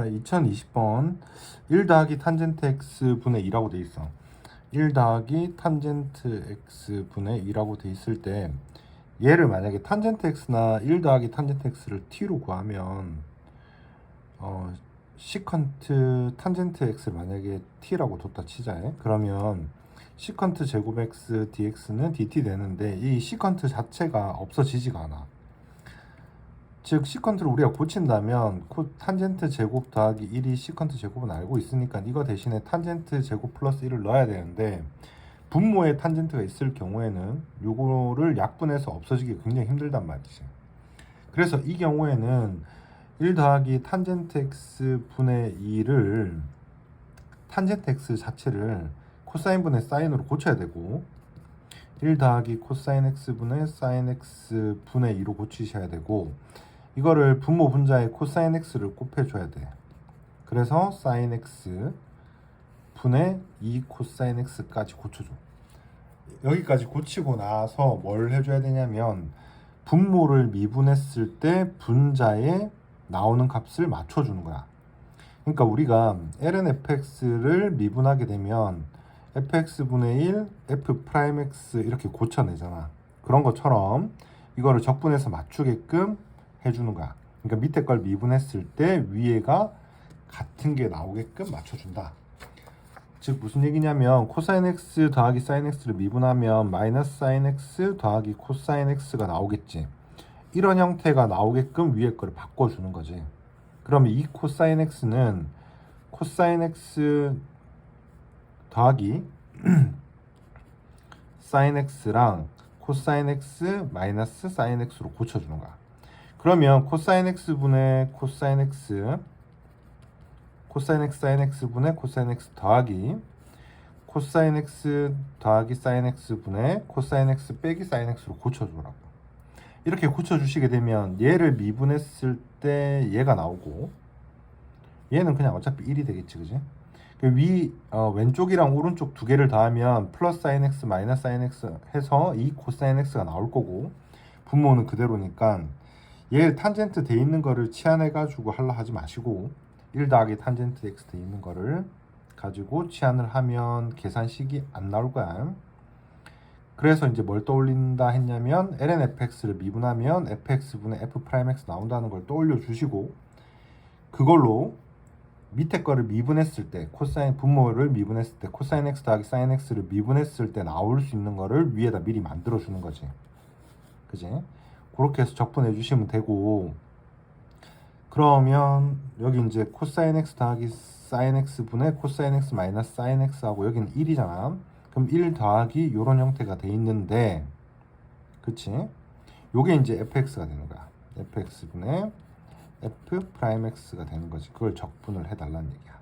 자, 2020번 1 더하기 탄젠트 x 분의 2라고 돼 있어. 1 더하기 탄젠트 x 분의 2라고 돼 있을 때 얘를 만약에 탄젠트 x나 1 더하기 탄젠트 x를 t로 구하면 어 시컨트 탄젠트 x를 만약에 t라고 뒀다 치자. 그러면 시컨트 제곱 x dx는 dt 되는데 이 시컨트 자체가 없어지지가 않아. 즉 시컨트를 우리가 고친다면 코 탄젠트 제곱 더하기 1이 시컨트 제곱은 알고 있으니까 이거 대신에 탄젠트 제곱 플러스 1을 넣어야 되는데 분모에 탄젠트가 있을 경우에는 요거를 약분해서 없어지기 굉장히 힘들단 말이지. 그래서 이 경우에는 1 더하기 탄젠트 x 분의 2를 탄젠트 x 자체를 코사인 분의 사인으로 고쳐야 되고 1 더하기 코사인 x 분의 사인 x 분의 2로 고치셔야 되고 이거를 분모 분자에 코사인 x를 곱해줘야 돼. 그래서 사인 x 분의 2 코사인 x까지 고쳐줘. 여기까지 고치고 나서 뭘 해줘야 되냐면 분모를 미분했을 때 분자에 나오는 값을 맞춰주는 거야. 그러니까 우리가 ln fx를 미분하게 되면 fx분의 1, f 프라임 x 이렇게 고쳐내잖아. 그런 것처럼 이거를 적분해서 맞추게끔 해주는 거야. 그러니까 밑에 걸 미분했을 때 위에가 같은 게 나오게끔 맞춰준다. 즉 무슨 얘기냐면 코사인 x 더하기 사인 x를 미분하면 마이너스 사인 x 더하기 코사인 x가 나오겠지. 이런 형태가 나오게끔 위에 거를 바꿔주는 거지. 그러면 이 코사인 x는 코사인 x 더하기 사인 x랑 코사인 x 마이너스 사인 x로 고쳐주는 거야. 그러면 코사인 x 분의 코사인 x 코사인 x 사인 x 분의 코사인 x 더하기 코사인 x 더하기 사인 x 분의 코사인 x 빼기 사인 x로 고쳐주라고. 이렇게 고쳐주시게 되면 얘를 미분했을 때 얘가 나오고 얘는 그냥 어차피 1이 되겠지, 그지? 그위 어, 왼쪽이랑 오른쪽 두 개를 더하면 플러스 사인 x 마이너스 사인 x 해서 이 코사인 x가 나올 거고 분모는 그대로니까 얘 탄젠트 돼 있는 거를 치환해 가지고 하려 하지 마시고 1 더하기 탄젠트 x 돼 있는 거를 가지고 치환을 하면 계산식이 안 나올 거야. 그래서 이제 뭘 떠올린다 했냐면 ln fx를 미분하면 fx분의 f 프라임 x 나온다는 걸 떠올려 주시고 그걸로 밑에 거를 미분했을 때 코사인 분모를 미분했을 때 코사인 x 더하기 사인 x를 미분했을 때 나올 수 있는 거를 위에다 미리 만들어 주는 거지. 그지? 그렇게 해서 적분해 주시면 되고 그러면 여기 이제 코사인 x 더하기 사인 x 분의 코사인 x 마이너스 사인 x 하고 여기는 1이잖아. 그럼 1 더하기 요런 형태가 돼 있는데 그치? 요게 이제 fx가 되는 거야. fx 분의 f 프라임 x가 되는 거지. 그걸 적분을 해 달라는 얘기야.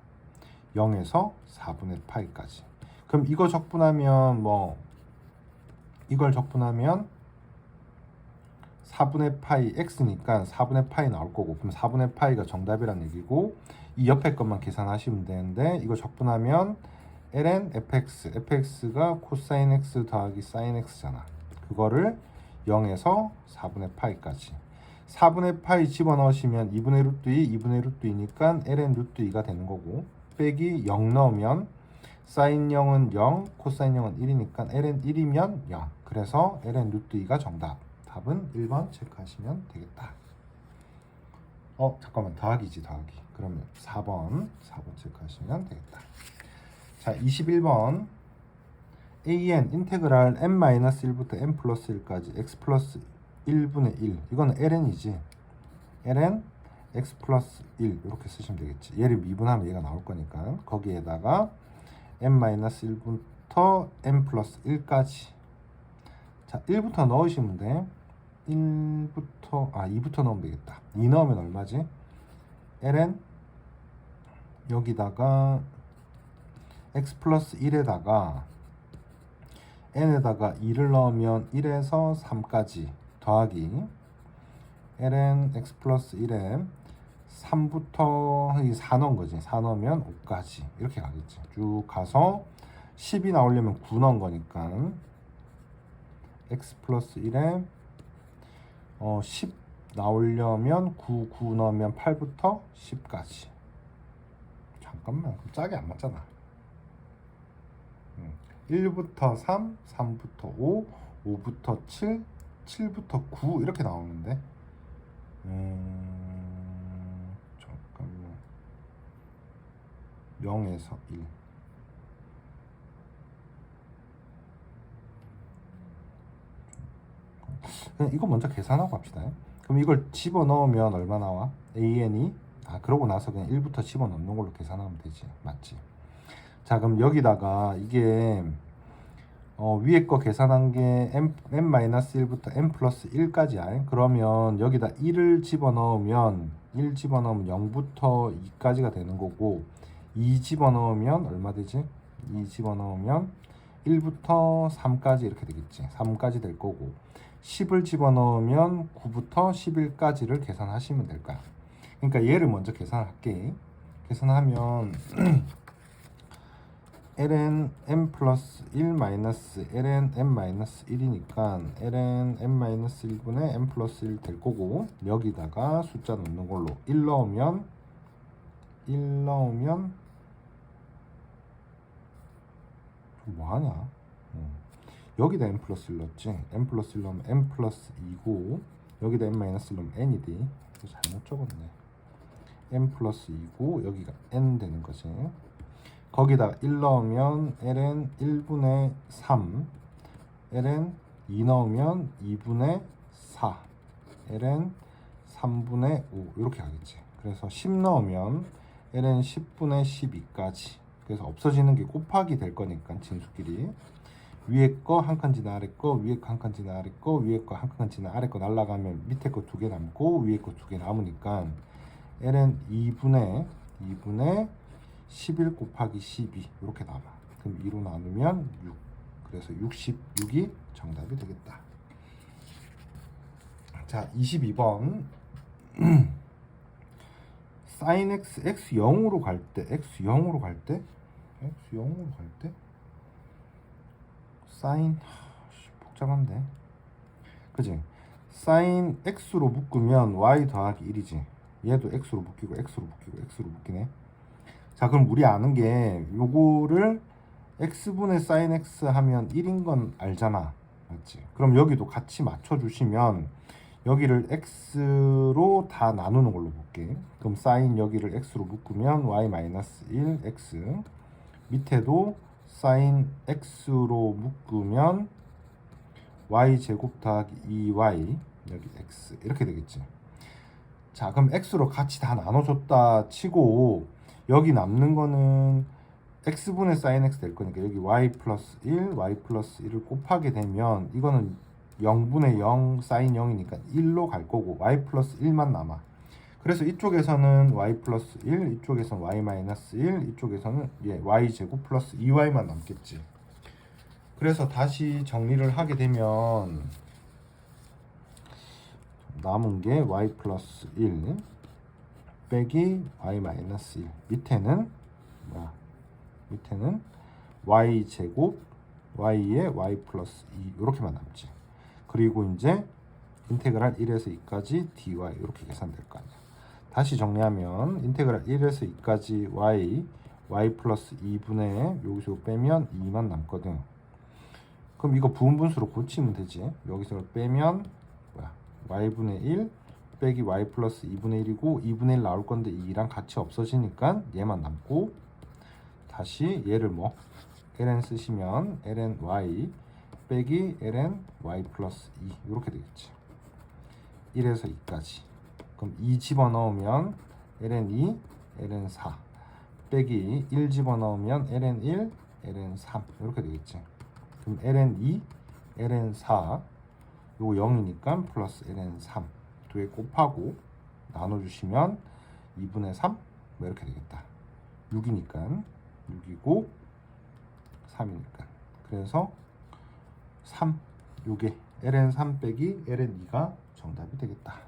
0에서 4분의 파이까지. 그럼 이거 적분하면 뭐 이걸 적분하면 4분의 파이 x니까 4분의 파이 나올 거고 그럼 4분의 파이가 정답이란 얘기고 이 옆에 것만 계산하시면 되는데 이거 적분하면 ln fx fx가 코사인 x 더하기 사인 x잖아. 그거를 0에서 4분의 파이까지. 4분의 파이 집어넣으시면 2분의 루트 2 2분의 루트 2니까 ln 루트 2가 되는 거고 빼기 0 넣으면 사인 0은 0 코사인 0은 1이니까 ln 1이면 0 그래서 ln 루트 2가 정답 답은 1번 체크하시면 되겠다. 어 잠깐만. 더하기지 더하기. 그러면 4번 4번 체크하시면 되겠다. 자 21번. An 인테그랄 n-1부터 n 플러스 1까지 x 플러스 1분의 1 이거는 ln이지. Ln x 플러스 1 이렇게 쓰시면 되겠지. 얘를 미분하면 얘가 나올 거니까 거기에다가 n-1부터 n 플러스 1까지. 자 1부터 넣으시면 돼 1부터 아 2부터 넣으면 되겠다. 2 넣으면 얼마지? ln 여기다가 x 플러스 1에다가 n에다가 2를 넣으면 1에서 3까지 더하기 ln x 플러스 1에 3부터 4 넣은 거지. 4 넣으면 5까지. 이렇게 가겠지. 쭉 가서 10이 나오려면 9 넣은 거니까 x 플러스 1에 어, 10 나오려면 9, 9 넣으면 8부터 10까지 잠깐만 그럼 짝이 안 맞잖아. 음, 1부터 3, 3부터 5, 5부터 7, 7부터 9 이렇게 나오는데. 음, 잠깐만. 0에서 1. 그냥 이거 먼저 계산하고 합시다. 그럼 이걸 집어 넣으면 얼마 나와? AN이 아 그러고 나서 그냥 1부터 집어 넣는 걸로 계산하면 되지. 맞지? 자 그럼 여기다가 이게 어, 위에 거 계산한 게 m, n-1부터 n 플러스 1까지야. 그러면 여기다 1을 집어넣으면 1 집어넣으면 0부터 2까지가 되는 거고 2 집어넣으면 얼마 되지? 2 집어넣으면 1부터 3까지 이렇게 되겠지. 3까지 될 거고 10을 집어넣으면 9부터 11까지를 계산하시면 될 거야. 그러니까 얘를 먼저 계산할게. 계산하면 ln m 플러스 1 마이너스 ln m 마이너스 1이니까 ln m 마이너스 1분의 m 플러스 1 될 거고 여기다가 숫자 넣는 걸로 1 넣으면 1 넣으면 뭐하냐 음. 여기다 m 플러스 1 넣었지? m 플러스 1 넣으면 m 플러스 2고 여기다 m 마이너스 1 넣으면 n이지. 잘못 적었네. m 플러스 2고 여기가 n 되는 거지. 거기다 1 넣으면 ln 1분의 3 ln 2 넣으면 2분의 4 ln 3분의 5 이렇게 가겠지. 그래서 10 넣으면 ln 10분의 12까지. 그래서 없어지는 게 곱하기 될 거니까 진수끼리 위에 거 한 칸 지나 아래 거 위에 거 한 칸 지나 아래 거 위에 거 한 칸 지나 아래 거 날라가면 밑에 거 두 개 남고 위에 거 두 개 남으니까 ln 2분의 2분의 11 곱하기 12 이렇게 남아. 그럼 2로 나누면 6. 그래서 66이 정답이 되겠다. 자, 22번. sin x x 0으로 갈 때, x 0으로 갈 때, x 0으로 갈 때, 씨, 복잡한데, 그지? sin x로 묶으면 y 더하기 1이지. 얘도 x로 묶이고 x로 묶이고 x로 묶이네. 자 그럼 우리 아는 게 요거를 x분의 sin x 하면 1인 건 알잖아 맞지 그럼 여기도 같이 맞춰 주시면 여기를 x로 다 나누는 걸로 볼게 그럼 sin 여기를 x로 묶으면 y 마이너스 1 x 밑에도 sin x로 묶으면 y 제곱 더하기 2y 여기 x 이렇게 되겠지 자 그럼 x로 같이 다 나눠줬다 치고 여기 남는 거는 x분의 sin x 될 거니까 여기 y 플러스 1, y 플러스 1을 곱하게 되면 이거는 0분의 0 sin 0이니까 1로 갈 거고 y 플러스 1만 남아. 그래서 이쪽에서는 y 플러스 1, 이쪽에서는 y 마이너스 1, 이쪽에서는 예, y 제곱 플러스 2y만 남겠지. 그래서 다시 정리를 하게 되면 남은 게 y 플러스 1 빼기 y 마이너스 1 밑에는 뭐야? 밑에는 y 제곱 y에 y 플러스 2 이렇게만 남지. 그리고 이제 인테그랄 1에서 2까지 dy 이렇게 계산될 거 아니야 다시 정리하면 인테그랄 1에서 2까지 y y 플러스 2분의 여기서 빼면 2만 남거든. 그럼 이거 부분분수로 고치면 되지. 여기서 빼면 뭐야? y분의 1 빼기 y 플러스 2분의 1이고 2분의 1 나올 건데 2랑 같이 없어지니까 얘만 남고 다시 얘를 뭐? ln 쓰시면 ln y 빼기 ln y 플러스 2 이렇게 되겠지. 1에서 2까지 그럼 2 집어넣으면 ln 2 ln 4 빼기 1 집어넣으면 ln 1 ln 3 이렇게 되겠지 그럼 ln 2 ln 4 요거 0이니까 플러스 ln 3 두에 곱하고 나눠주시면 2분의 3? 뭐 이렇게 되겠다. 6이니까 6이고 3이니까 그래서 3 요게 ln 3 빼기 ln 2가 정답이 되겠다.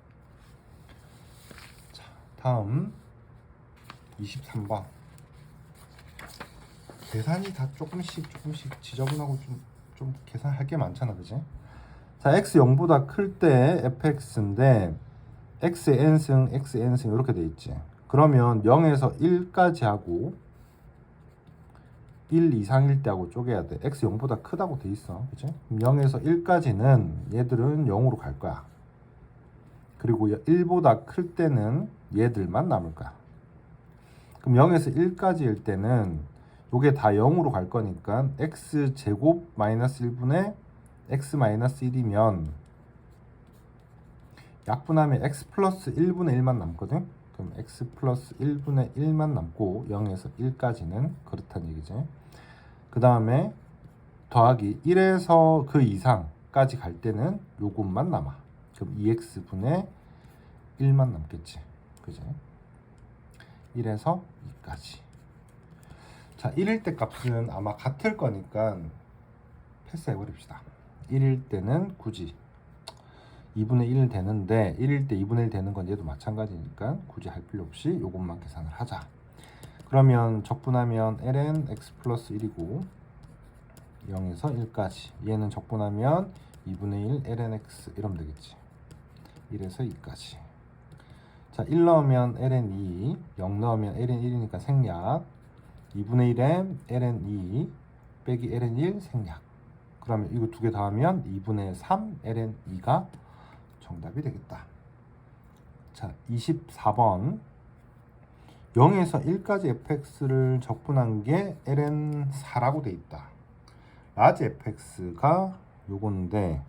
자 다음 23번 계산이 다 조금씩 조금씩 지저분하고 좀, 좀 계산할 게 많잖아 그지? 자, x 0보다 클 때 fx인데 x n승 x n승 이렇게 돼 있지. 그러면 0에서 1까지 하고 1 이상일 때하고 쪼개야 돼. x 0보다 크다고 돼 있어. 그치? 그럼 0에서 1까지는 얘들은 0으로 갈 거야. 그리고 1보다 클 때는 얘들만 남을 거야. 그럼 0에서 1까지일 때는 요게 다 0으로 갈 거니까 x 제곱 마이너스 1분의 x 마이너스 1이면 약분하면 x 플러스 1분의 1만 남거든. 그럼 x 플러스 1분의 1만 남고 0에서 1까지는 그렇다는 얘기지. 그 다음에 더하기 1에서 그 이상까지 갈 때는 요것만 남아. 그럼 2x분의 1만 남겠지. 그지? 1에서 2까지. 자, 1일 때 값은 아마 같을 거니까 패스해버립시다. 1일 때는 굳이 2분의 1 되는데 1일 때 2분의 1 되는 건 얘도 마찬가지니까 굳이 할 필요 없이 요것만 계산을 하자. 그러면 적분하면 ln x 플러스 1이고 0에서 1까지 얘는 적분하면 2분의 1 ln x 이러면 되겠지. 1에서 2까지. 자, 1 넣으면 ln 2, 0 넣으면 ln 1이니까 생략. 2분의 1에 ln 2 빼기 ln 1 생략. 그러면 이거 두 개 더하면 2분의 3 ln 2가 정답이 되겠다. 자, 24번. 0에서 1까지 fx를 적분한 게 ln 4라고 돼 있다. 라지 fx가 요건데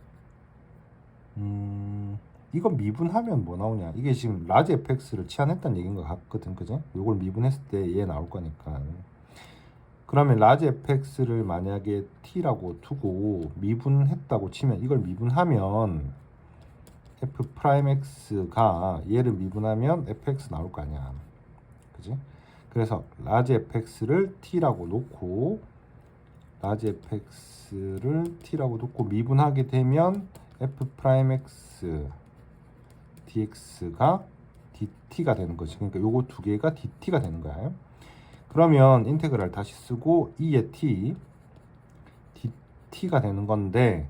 음, 이거 미분하면 뭐 나오냐? 이게 지금 라지 fx를 치환했다는 얘기인 것 같거든, 그죠? 요걸 미분했을 때 얘 나올 거니까. 그러면 라지 fx를 만약에 t라고 두고 미분했다고 치면 이걸 미분하면 f 프라임 x가 얘를 미분하면 fx 나올 거 아니야. 그지? 그래서 라지 fx를 t라고 놓고 라지 fx를 t라고 놓고 미분하게 되면 f 프라임 x dx가 dt가 되는 거지. 그러니까 요거 두 개가 dt가 되는 거야. 그러면 인테그랄 다시 쓰고 2의 t dt가 되는 건데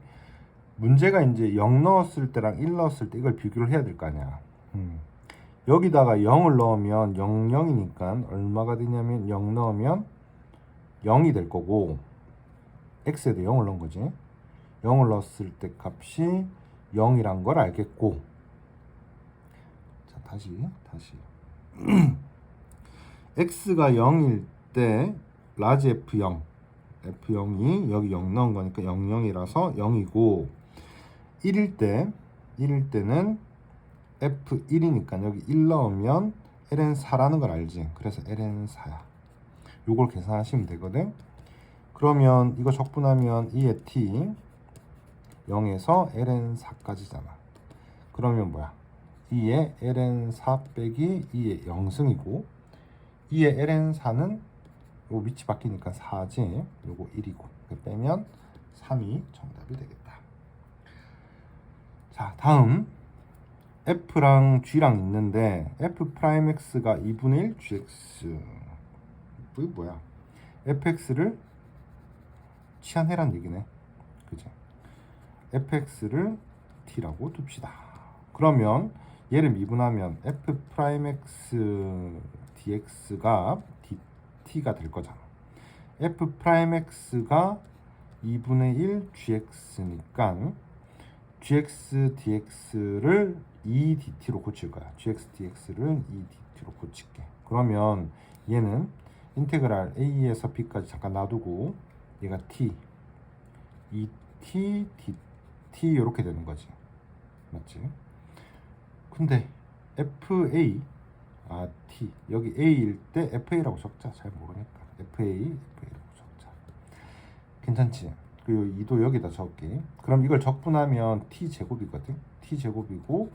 문제가 이제 0 넣었을 때랑 1 넣었을 때 이걸 비교를 해야 될 거 아니야. 음. 여기다가 0을 넣으면 0, 0이니까 얼마가 되냐면 0 넣으면 0이 될 거고 x에도 0을 넣은 거지. 0을 넣었을 때 값이 0이란 걸 알겠고 자 다시 다시. X가 0일 때 라지 f0 f0이 여기 0 넣은 거니까 0, 0이라서 0이고 1일 때 1일 때는 f1이니까 여기 1 넣으면 ln 4라는 걸 알지? 그래서 ln 4야. 요걸 계산하시면 되거든. 그러면 이거 적분하면 2의 t 0에서 ln 4까지잖아. 그러면 뭐야 2의 ln 4 빼기 2의 0승이고 2의 ln 4는 요 위치 바뀌니까 4지 요거 1이고 빼면 3이 정답이 되겠다. 자 다음. F랑 g랑 있는데 f 프라임 x가 2분의 1 gx 이게 뭐야? Fx를 치환해란 얘기네. 그지? Fx를 t라고 둡시다. 그러면 얘를 미분하면 f 프라임 x dx가 dt가 될 거잖아 f 프라임 x가 2분의 1 gx니까 gx dx를 2dt로 고칠 거야. gx dx를 2dt로 고칠게. 그러면 얘는 인테그랄 a에서 b까지 잠깐 놔두고 얘가 t, 2t, dt 이렇게 되는 거지. 맞지? 근데 fa 아 t 여기 a일 때 fa라고 적자. 잘 모르니까 fa, fa라고 적자. 괜찮지? 그리고 2도 여기다 적게. 그럼 이걸 적분하면 t 제곱이거든. t 제곱이고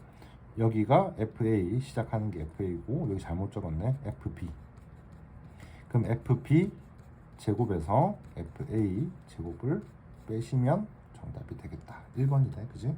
여기가 fa 시작하는 게 fa고 여기 잘못 적었네. fb. 그럼 fb 제곱에서 fa 제곱을 빼시면 정답이 되겠다. 1번이다. 그지?